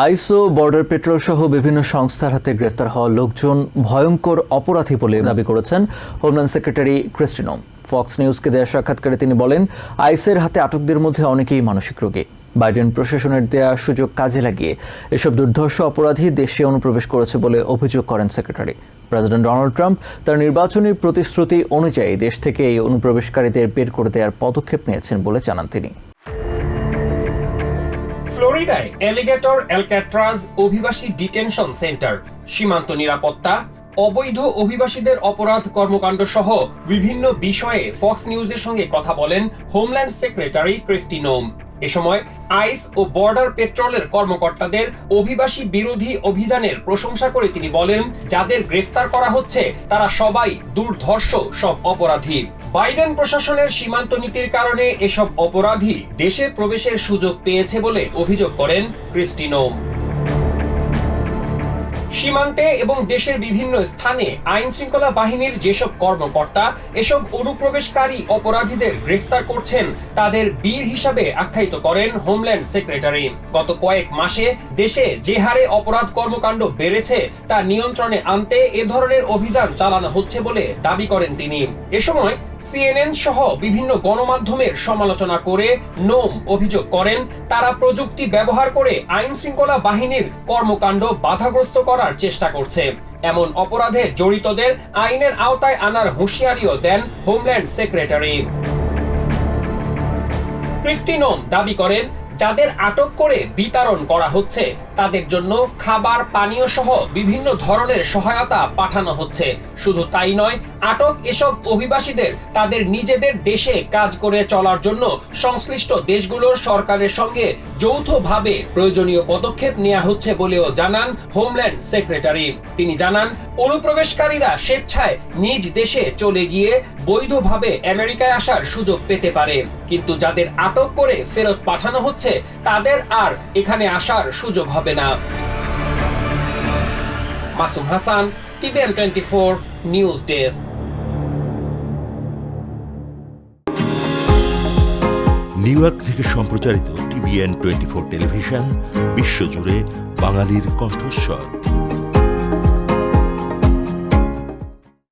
আইসো, border petrol সহ বিভিন্ন সংস্থার হাতে গ্রেপ্তার হওয়া লোকজন ভয়ঙ্কর অপরাধী বলে দাবি করেছেন হোমল্যান্ড সেক্রেটারি ক্রিস্টিনো। ফক্স নিউজকে দেয়া সাক্ষাৎকারে তিনি বলেন, আইসের হাতে আটকদের মধ্যে অনেকেই মানসিক রোগী। বাইডেন প্রশাসনের দেয়া সুযোগ কাজে লাগিয়ে এসব দুর্ধর্ষ অপরাধী দেশে অনুপ্রবেশ করেছে বলে অভিযোগ করেন সেক্রেটারি। প্রেসিডেন্ট ডোনাল্ড ট্রাম্প তার নির্বাচনী প্রতিশ্রুতি অনুযায়ী দেশ থেকে এই অনুপ্রবেশকারীদের বের করে দেওয়ার পদক্ষেপ নিয়েছেন বলে জানান তিনি। ফ্লোরিডায় এলিগেটর অ্যালক্যাট্রাজ অভিবাসী ডিটেনশন সেন্টার, সীমান্ত নিরাপত্তা, অবৈধ অভিবাসীদের অপরাধ কর্মকাণ্ড সহ বিভিন্ন বিষয়ে ফক্স নিউজের সঙ্গে কথা বলেন হোমল্যান্ড সেক্রেটারি ক্রিস্টিনোম। এ সময় আইস ও বর্ডার পেট্রোলের কর্মকর্তাদের অভিবাসী বিরোধী অভিযানের প্রশংসা করে তিনি বলেন, যাদের গ্রেফতার করা হচ্ছে, তারা সবাই দুর্ধর্ষ সব অপরাধী। বাইডেন প্রশাসনের সীমান্ত নীতির কারণে এসব অপরাধী দেশে প্রবেশের সুযোগ পেয়েছে বলে অভিযোগ করেন ক্রিস্টিনোম সীমান্তে এবং দেশের বিভিন্ন স্থানে আইন শৃঙ্খলা বাহিনীর যেসব কর্মকর্তা, এসব অনুপ্রবেশকারী অপরাধীদের গ্রেফতার করছেন, তাদের বীর হিসাবে আখ্যায়িত করেন হোমল্যান্ড সেক্রেটারি। গত কয়েক মাসে দেশে যে হারে অপরাধ কর্মকাণ্ড বেড়েছে, তা নিয়ন্ত্রণে আনতে এ ধরনের অভিযান চালানো হচ্ছে বলে দাবি করেন তিনি। এ সময় সিএনএন সহ বিভিন্ন গণমাধ্যমের সমালোচনা করে নোম অভিযোগ করেন, তারা প্রযুক্তি ব্যবহার করে আইন শৃঙ্খলা বাহিনীর কর্মকাণ্ড বাধাগ্রস্ত করার চেষ্টা করছে। এমন অপরাধে জড়িতদের আইনের আওতায় আনার হুঁশিয়ারিও দেন হোমল্যান্ড সেক্রেটারি। ক্রিস্টিনোম দাবি করেন যাদের আটক করে বিতরণ করা হচ্ছে, তাদের জন্য খাবার, পানীয় সহ বিভিন্ন ধরনের সহায়তা পাঠানো হচ্ছে। শুধু তাই নয়, আটক এসব অভিবাসীদের তাদের নিজেদের দেশে কাজ করে চলার জন্য সংশ্লিষ্ট দেশগুলোর সরকারের সঙ্গে যৌথভাবে প্রয়োজনীয় পদক্ষেপ নেওয়া হচ্ছে বলেও জানান হোমল্যান্ড সেক্রেটারি। তিনি জানান, অনুপ্রবেশকারীরা স্বেচ্ছায় নিজ দেশে চলে গিয়ে বৈধভাবে আমেরিকায় আসার সুযোগ পেতে পারে, কিন্তু যাদের আটক করে ফেরত পাঠানো হচ্ছে তাদের আর এখানে আসার সুযোগ হবে না। Masum Hasan, TVN twenty four news desk. New York থেকে সম্প্রচারিত টিভিএন টোয়েন্টি ফোর টেলিভিশন, বিশ্বজুড়ে বাঙালির কণ্ঠস্বর।